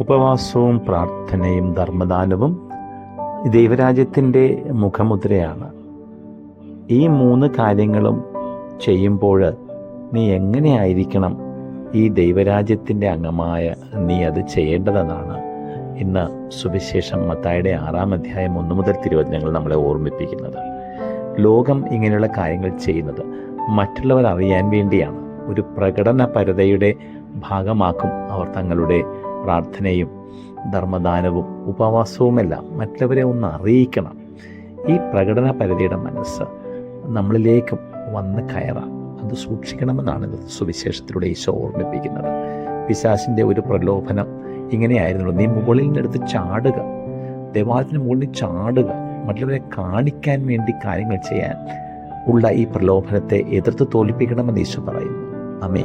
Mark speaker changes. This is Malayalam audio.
Speaker 1: ഉപവാസവും പ്രാർത്ഥനയും ധർമ്മദാനവും ദൈവരാജ്യത്തിന്റെ മുഖമുദ്രയാണ്. ഈ മൂന്ന് കാര്യങ്ങളും ചെയ്യുമ്പോൾ നീ എങ്ങനെയായിരിക്കണം ഈ ദൈവരാജ്യത്തിന്റെ അംഗമായ നീ അത് ചെയ്യേണ്ടതെന്നാണ് ഇന്ന് സുവിശേഷം മത്തായുടെ ആറാം അധ്യായം ഒന്ന് മുതൽ തിരുവചനങ്ങൾ നമ്മളെ ഓർമ്മിപ്പിക്കുന്നത്. ലോകം ഇങ്ങനെയുള്ള കാര്യങ്ങൾ ചെയ്യുന്നത് മറ്റുള്ളവർ അറിയാൻ വേണ്ടിയാണ്. ഒരു പ്രകടന പരതയുടെ ഭാഗമാക്കും അവർ തങ്ങളുടെ പ്രാർത്ഥനയും ധർമ്മദാനവും ഉപവാസവുമെല്ലാം മറ്റുള്ളവരെ ഒന്ന് അറിയിക്കണം. ഈ പ്രകടന പരിധിയുടെ മനസ്സ് നമ്മളിലേക്കും വന്ന് കയറാം. അത് സൂക്ഷിക്കണമെന്നാണ് സുവിശേഷത്തിലൂടെ ഈശോ ഓർമ്മിപ്പിക്കുന്നത്. പിശാസിന്റെ ഒരു പ്രലോഭനം ഇങ്ങനെയായിരുന്നു. നീ മുകളിൽ നിന്നെടുത്ത് ചാടുക. ദേവാലയത്തിന് മുകളിൽ ചാടുക. മറ്റുള്ളവരെ കാണിക്കാൻ വേണ്ടി കാര്യങ്ങൾ ചെയ്യാൻ ഉള്ള ഈ പ്രലോഭനത്തെ എതിർത്ത് തോൽപ്പിക്കണമെന്ന് ഈശോ പറയുന്നു. അമേ